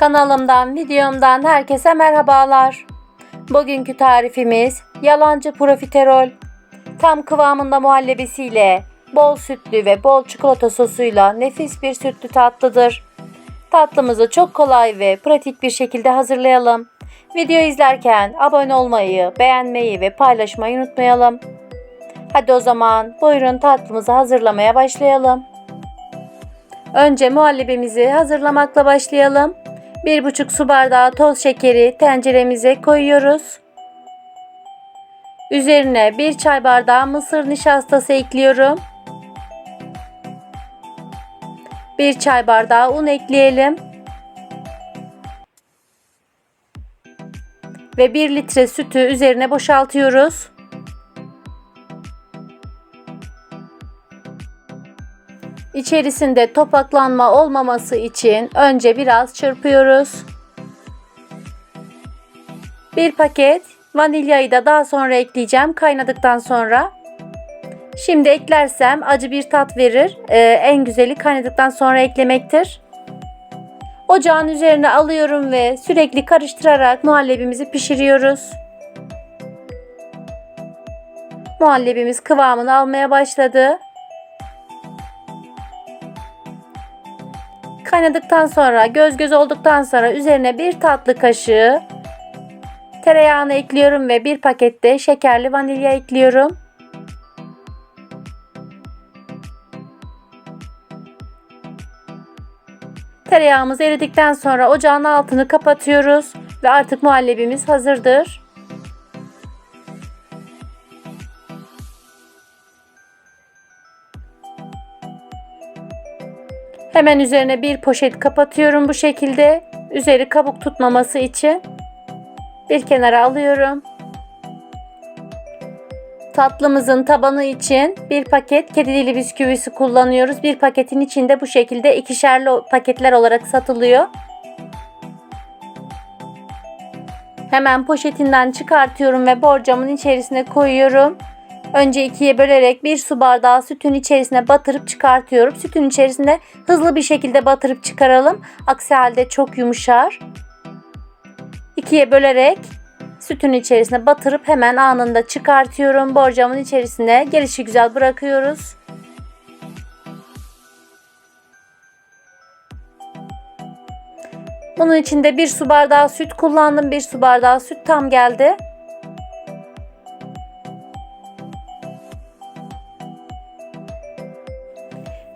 Kanalımdan, videomdan herkese merhabalar. Bugünkü tarifimiz yalancı profiterol. Tam kıvamında muhallebisiyle, bol sütlü ve bol çikolata sosuyla nefis bir sütlü tatlıdır. Tatlımızı çok kolay ve pratik bir şekilde hazırlayalım. Video izlerken abone olmayı, beğenmeyi ve paylaşmayı unutmayalım. Hadi o zaman buyurun tatlımızı hazırlamaya başlayalım. Önce muhallebimizi hazırlamakla başlayalım. 1,5 su bardağı toz şekeri tenceremize koyuyoruz. Üzerine 1 çay bardağı mısır nişastası ekliyorum. 1 çay bardağı un ekleyelim. Ve 1 litre sütü üzerine boşaltıyoruz. İçerisinde topaklanma olmaması için önce biraz çırpıyoruz. Bir paket vanilyayı da daha sonra ekleyeceğim kaynadıktan sonra. Şimdi eklersem acı bir tat verir. Ee, en güzeli kaynadıktan sonra eklemektir. Ocağın üzerine alıyorum ve sürekli karıştırarak muhallebimizi pişiriyoruz. Muhallebimiz kıvamını almaya başladı. Kaynadıktan sonra göz göz olduktan sonra üzerine bir tatlı kaşığı tereyağını ekliyorum ve bir pakette şekerli vanilya ekliyorum. Tereyağımız eridikten sonra ocağın altını kapatıyoruz ve artık muhallebimiz hazırdır. Hemen üzerine bir poşet kapatıyorum bu şekilde. Üzeri kabuk tutmaması için. Bir kenara alıyorum. Tatlımızın tabanı için bir paket kedi dili bisküvisi kullanıyoruz. Bir paketin içinde bu şekilde ikişerli paketler olarak satılıyor. Hemen poşetinden çıkartıyorum ve borcamın içerisine koyuyorum. Önce ikiye bölerek bir su bardağı sütün içerisine batırıp çıkartıyorum. Sütün içerisinde hızlı bir şekilde batırıp çıkaralım. Aksi halde çok yumuşar. İkiye bölerek sütün içerisine batırıp hemen anında çıkartıyorum. Borcamın içerisine gelişi güzel bırakıyoruz. Bunun içinde bir su bardağı süt kullandım. Bir su bardağı süt tam geldi.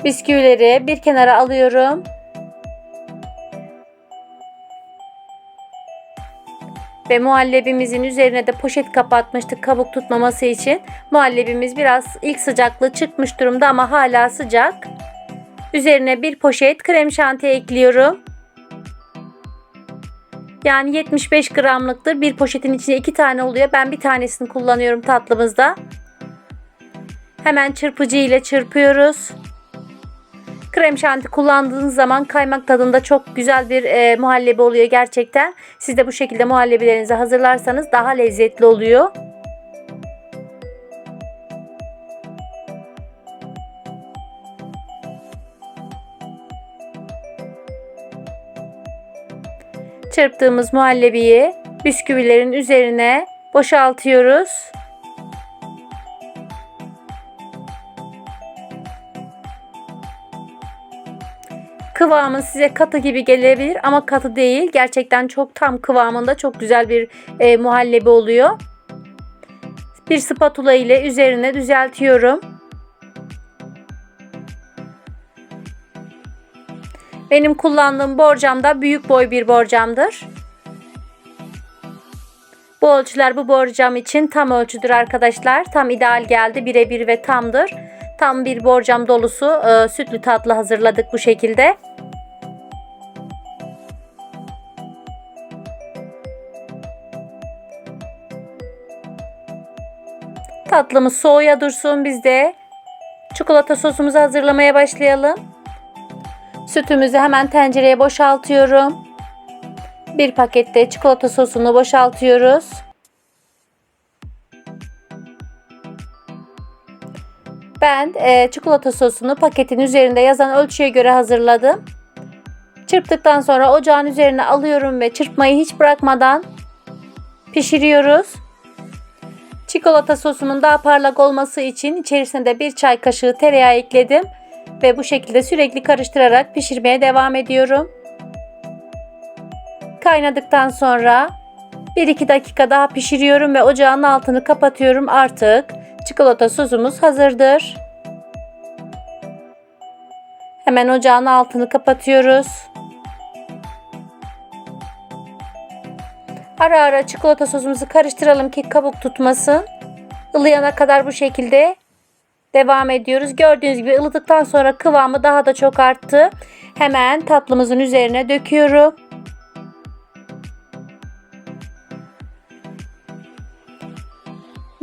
Bisküvileri bir kenara alıyorum. Ve muhallebimizin üzerine de poşet kapatmıştık kabuk tutmaması için. Muhallebimiz biraz ilk sıcaklığı çıkmış durumda ama hala sıcak. Üzerine bir poşet krem şanti ekliyorum. Yani 75 gramlıktır. Bir poşetin içinde iki tane oluyor. Ben bir tanesini kullanıyorum tatlımızda. Hemen çırpıcı ile çırpıyoruz. Krem şanti kullandığınız zaman kaymak tadında çok güzel bir e, muhallebi oluyor gerçekten. Siz de bu şekilde muhallebilerinizi hazırlarsanız daha lezzetli oluyor. Çırptığımız muhallebiyi bisküvilerin üzerine boşaltıyoruz. Kıvamı size katı gibi gelebilir ama katı değil. Gerçekten çok tam kıvamında çok güzel bir e, muhallebi oluyor. Bir spatula ile üzerine düzeltiyorum. Benim kullandığım borcam da büyük boy bir borcamdır. Bu ölçüler bu borcam için tam ölçüdür arkadaşlar. Tam ideal geldi. Birebir ve tamdır. Tam bir borcam dolusu e, sütlü tatlı hazırladık bu şekilde. Tatlımız soğuya dursun biz de çikolata sosumuzu hazırlamaya başlayalım. Sütümüzü hemen tencereye boşaltıyorum. Bir pakette çikolata sosunu boşaltıyoruz. Ben e, çikolata sosunu paketin üzerinde yazan ölçüye göre hazırladım. Çırptıktan sonra ocağın üzerine alıyorum ve çırpmayı hiç bırakmadan pişiriyoruz. Çikolata sosumun daha parlak olması için içerisine de bir çay kaşığı tereyağı ekledim ve bu şekilde sürekli karıştırarak pişirmeye devam ediyorum. Kaynadıktan sonra 1-2 dakika daha pişiriyorum ve ocağın altını kapatıyorum. Artık çikolata sosumuz hazırdır. Hemen ocağın altını kapatıyoruz. Ara ara çikolata sosumuzu karıştıralım ki kabuk tutmasın. Ilıyana kadar bu şekilde devam ediyoruz. Gördüğünüz gibi ılıdıktan sonra kıvamı daha da çok arttı. Hemen tatlımızın üzerine döküyorum.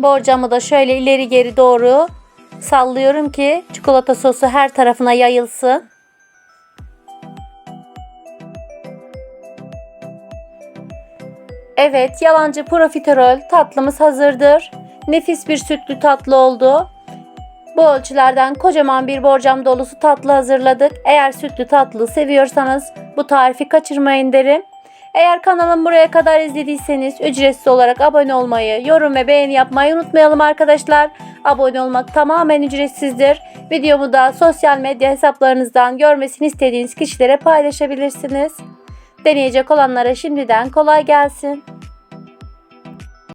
Borcamı da şöyle ileri geri doğru sallıyorum ki çikolata sosu her tarafına yayılsın. Evet, yalancı profiterol tatlımız hazırdır. Nefis bir sütlü tatlı oldu. Bu ölçülerden kocaman bir borcam dolusu tatlı hazırladık. Eğer sütlü tatlı seviyorsanız bu tarifi kaçırmayın derim. Eğer kanalım buraya kadar izlediyseniz ücretsiz olarak abone olmayı, yorum ve beğeni yapmayı unutmayalım arkadaşlar. Abone olmak tamamen ücretsizdir. Videomu da sosyal medya hesaplarınızdan görmesini istediğiniz kişilere paylaşabilirsiniz. Deneyecek olanlara şimdiden kolay gelsin.